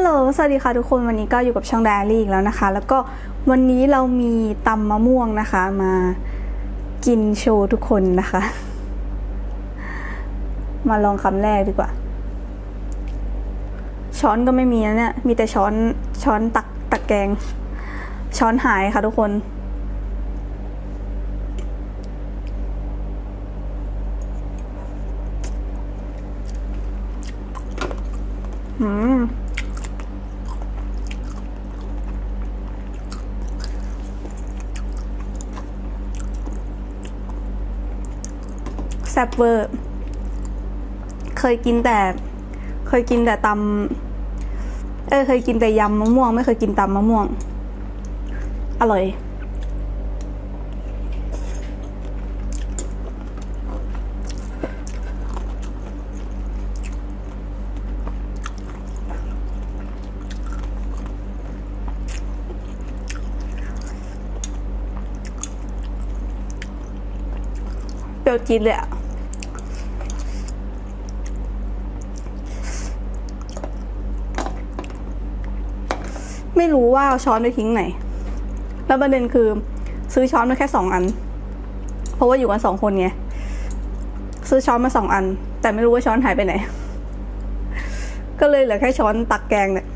ลโหล สวัสดีค่ะทุกคน วันนี้ก็อยู่กับช่องไดอารี่อีกแล้วนะคะ แล้วก็วันนี้เรามีตำมะม่วงนะคะมากินโชว์ทุกคนนะคะ มาลองคำแรกดีกว่า ช้อนก็ไม่มีนะเนี่ย มีแต่ช้อนช้อนตักตักแกง ช้อนหายค่ะทุกคน ซ่บเวอร์ เคยกินแต่ เคยกินแต่ตำเออเคยกินแต่ยำมะม่วง ไม่เคยกินตำมะม่วง อร่อย เปรี้ยวจี๊ดเลยอะ ไม่รู้ว่าเอาช้อนไปทิ้งไหน แล้วประเด็นคือ ซื้อช้อนมาแค่สองอัน เพราะว่าอยู่กันสองคนไง ซื้อช้อนมาสองอัน แต่ไม่รู้ว่าช้อนหายไปไหน ก็เลยเหลือแค่ช้อนตักแกงเนี่ย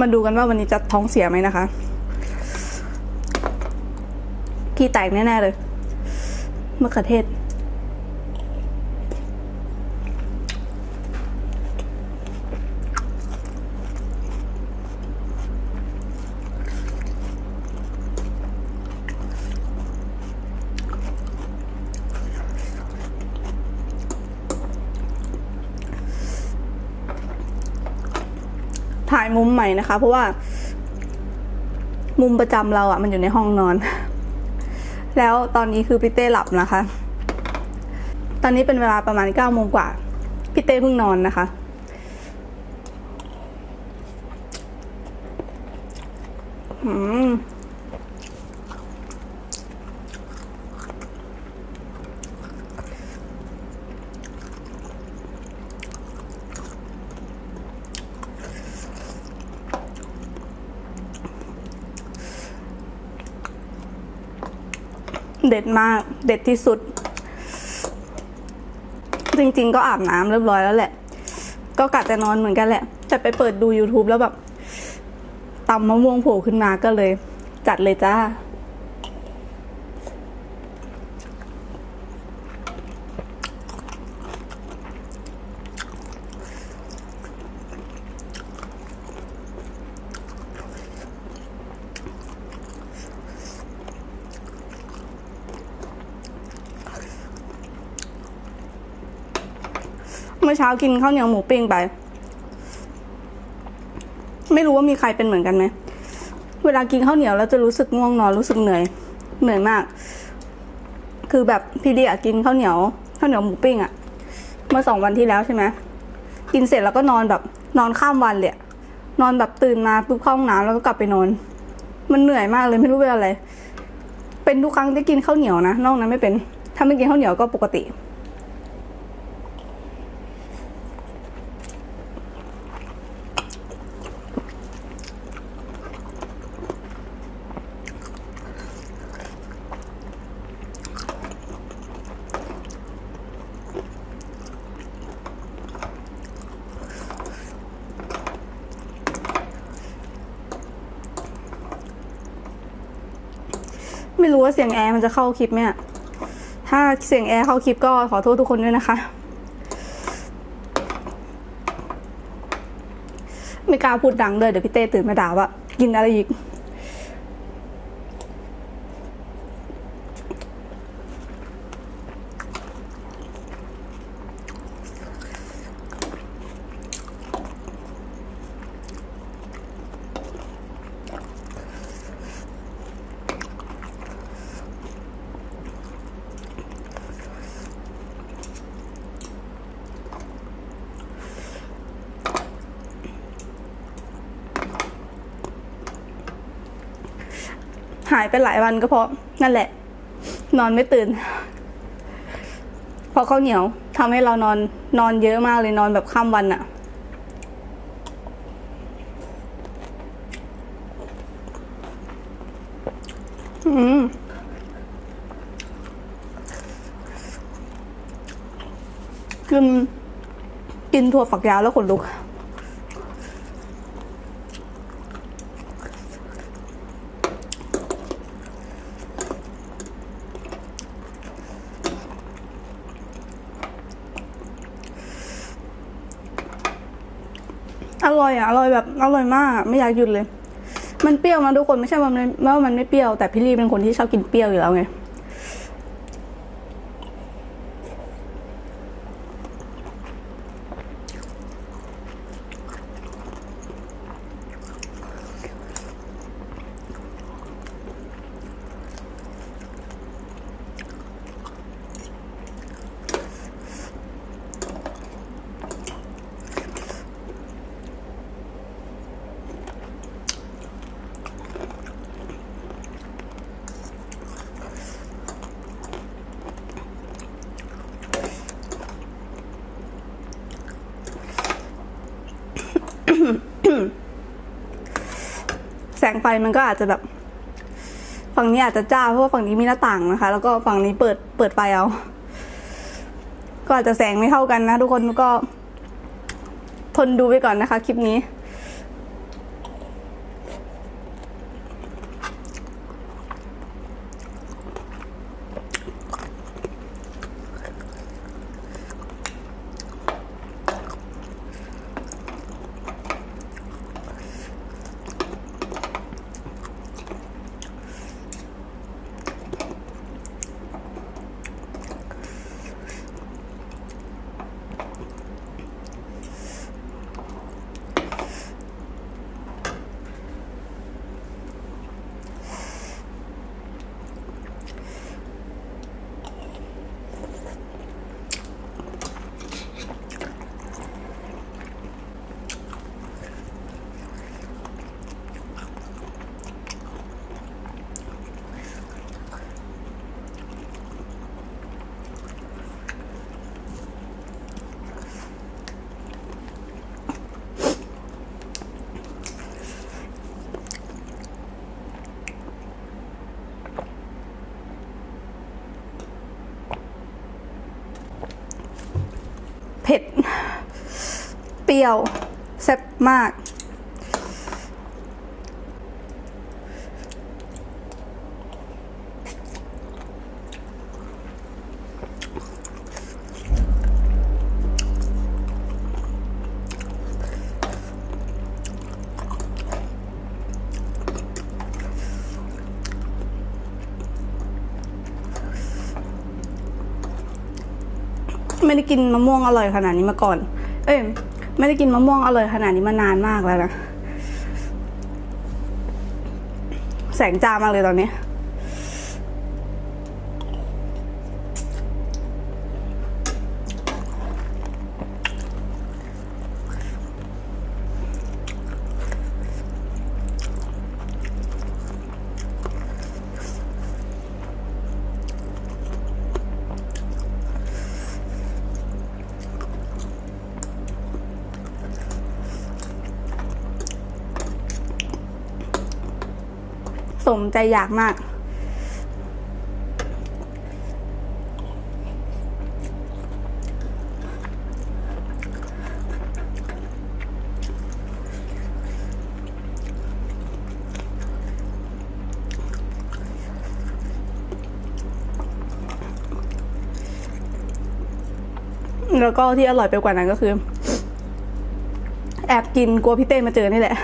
มาดูกันว่าวันนี้จะท้องเสียไหมนะคะ ขี้แตกแน่ ๆ เลยมะเขือเทศ ถ่ายมุมใหม่นะคะ เพราะว่า มุมประจำเราอะ่ะมันอยู่ในห้องนอน แล้วตอนนี้คือพี่เต้หลับนะคะ ตอนนี้เป็นเวลาประมาณเก้าโมงกว่าพี่เต้เพิ่งนอนนะคะ อืม เด็ดมาก เด็ดที่สุด จริงๆ ก็อาบน้ำเรียบร้อยแล้วแหละ ก็กะจะนอนเหมือนกันแหละ แต่ไปเปิดดู YouTube แล้วแบบตำมะม่วงโผล่ขึ้นมาก็เลย จัดเลยจ้า มื่อเช้ากินข้าวเหนียวหมูปิ้งไป ไม่รู้ว่ามีใครเป็นเหมือนกันไหม เวลากินข้าวเหนียวแล้วจะรู้สึกง่วงนอนรู้สึกเหนื่อย เหนื่อยมาก คือแบบพี่เดียกินข้าวเหนียวข้าวเหนียวหมูปิ้งอะเมื่อสองวันที่แล้วใช่ไหมกินเสร็จแล้วก็นอนแบบนอนข้ามวันเลยนอนแบบตื่นมาปุ๊บเข้าห้องน้ำแล้วก็กลับไปนอน มันเหนื่อยมากเลยไม่รู้เป็นอะไร เป็นทุกครั้งที่กินข้าวเหนียวนะนอกนั้นไม่เป็น ถ้าไม่กินข้าวเหนียวก็ปกติ ไม่รู้ว่าเสียงแอร์มันจะเข้าคลิปไหมถ้าเสียงแอร์เข้าคลิปก็ขอโทษทุกคนด้วยนะคะ ไม่กล้าพูดดังเลยเดี๋ยวพี่เต้ตื่นมาด่าว่ากินอะไรอีกายไปหลายวันก็เพราะนั่นแหละ นอนไม่ตื่นเพราะข้าวเหนียวทำให้เรานอนนอนเยอะมากเลยนอนแบบข้ามวันอะอืมกินกินถั่วฝักยาวแล้วขนลุก อร่อยอะอร่อยแบบอร่อยมาก ไม่อยากหยุดเลย มันเปรี้ยวนะทุกคนไม่ใช่ว่ามันว่ามันไม่เปรี้ยวแต่พี่ลีเป็นคนที่ชอบกินเปรี้ยวอยู่แล้วไง แส งไฟมันก็อาจจะแบบ ฝั่งนี้อาจจะจ้าเพราะว่าฝั่งนี้มีหน้าต่างนะคะ แล้วก็ฝั่งนี้เปิดเปิดไฟเอา ก็อาจจะแสงไม่เท่ากันนะ ทุกคนก็ทนดูไปก่อนนะคะ คลิปนี้ เผ็ด เปรี้ยวแซ่บมาก ไม่ได้กินมะม่วงอร่อยขนาดนี้มาก่อน เอ้ยไม่ได้กินมะม่วงอร่อยขนาดนี้มานานมากแล้วนะ แสงจ้ามากเลยตอนนี้ สมใจอยากมาก แล้วก็ที่อร่อยไปกว่านั้นก็คือ แอบกินกลัวพี่เต้มาเจอนี่แหละ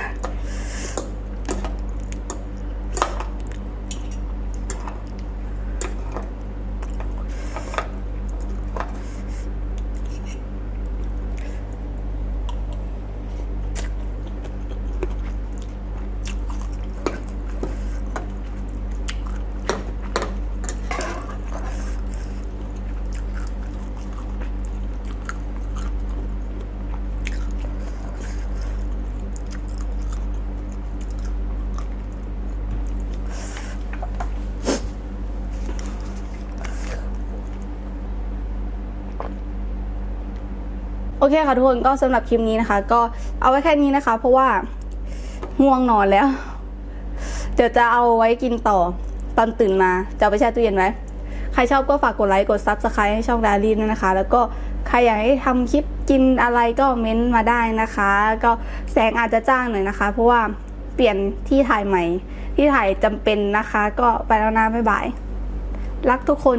อเคค่ะทุกคนก็สำหรับคลิปนี้นะคะ ก็เอาไว้แค่นี้นะคะ เพราะว่าง่วงนอนแล้ว เดี๋ยวจะเอาไว้กินต่อตอนตื่นมาจะไปแช่ตู้เย็นไว้ใครชอบก็ฝากกดไลค์กดซับสไครต์ให้ช่องดารีด้วยนะคะ แล้วก็ใครอยากให้ทำคลิปกินอะไรก็เม้นต์มาได้นะคะ ก็แสงอาจจะจ้างหน่อยนะคะ เพราะว่าเปลี่ยนที่ถ่ายใหม่ ที่ถ่ายจำเป็นนะคะ ก็ไปแล้วนะบ๊ายบาย รักทุกคน